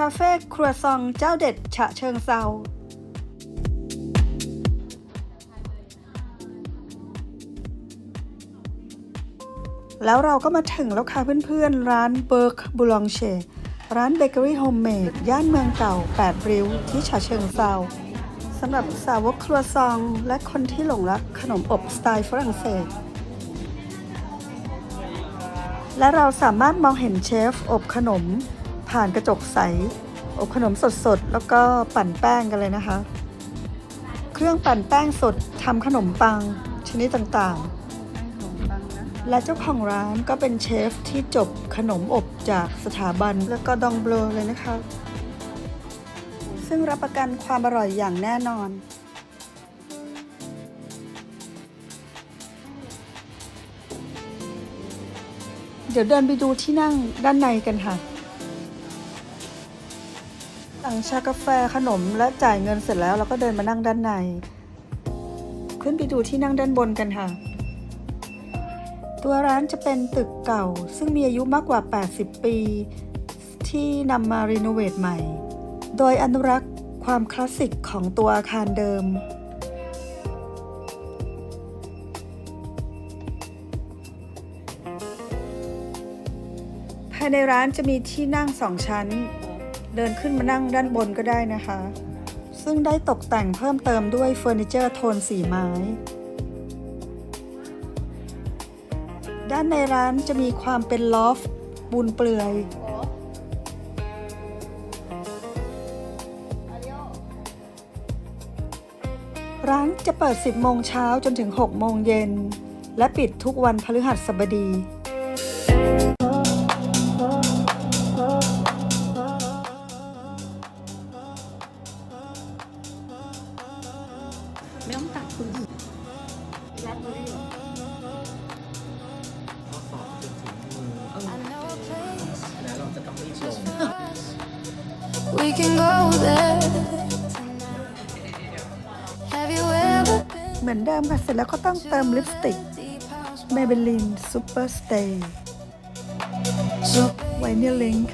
คาเฟ่ครัวซองเจ้าเด็ดฉะเชิงเซาแล้วเราก็มาถึงแล้วค่ะเพื่อนๆ ร้านเบิร์กบูลองเช ร้านเบเกอรี่โฮมเมดย่านเมืองเก่า 8 ริ้ว ที่ฉะเชิงเซาสำหรับสาวกครัวซอง และคนที่หลงรักขนมอบสไตล์ฝรั่งเศส และเราสามารถมองเห็นเชฟอบขนม ผ่านกระจกใส อบขนมสดๆ แล้วก็ปั่นแป้งกันเลยนะคะ เครื่องปั่นแป้งสดทำขนมปังชนิดต่างๆ และเจ้าของร้านก็เป็นเชฟที่จบขนมอบจากสถาบันแล้วก็ดองเบลอเลยนะคะ ซึ่งรับประกันความอร่อยอย่างแน่นอนเดี๋ยวเดินไปดูที่นั่งด้านในกันค่ะ สั่งชากาแฟขนมและจ่ายเงินเสร็จแล้วเราก็เดินมานั่งด้านใน ขึ้นไปดูที่นั่งด้านบนกันค่ะ ตัวร้านจะเป็นตึกเก่า ซึ่งมีอายุมากกว่า 80 ปี ที่นำมารีโนเวทใหม่ โดยอนุรักษ์ความคลาสสิกของตัวอาคารเดิมภายในร้านจะมีที่นั่งสองชั้น เดินขึ้นมานั่งด้านบนก็ได้นะคะ ซึ่งได้ตกแต่งเพิ่มเติมด้วยเฟอร์นิเจอร์โทนสีไม้ ด้านในร้านจะมีความเป็นลอฟต์ปูนเปลือยร้านจะเปิด 10 โมงเช้าจนถึง 6 โมงเย็น และปิดทุกวันพฤหัสบดี ไม่ต้องตัดคุณแรดเบอรี่เหรอข้อสอบจนถึงมือแล้วเราจะต้องรีบลง We can go there. Have you ever เหมือนเดิมค่ะ เสร็จแล้วก็ต้องเติมลิปสติก deep house? Maybelline Super Stay So ไวนิลลิงค์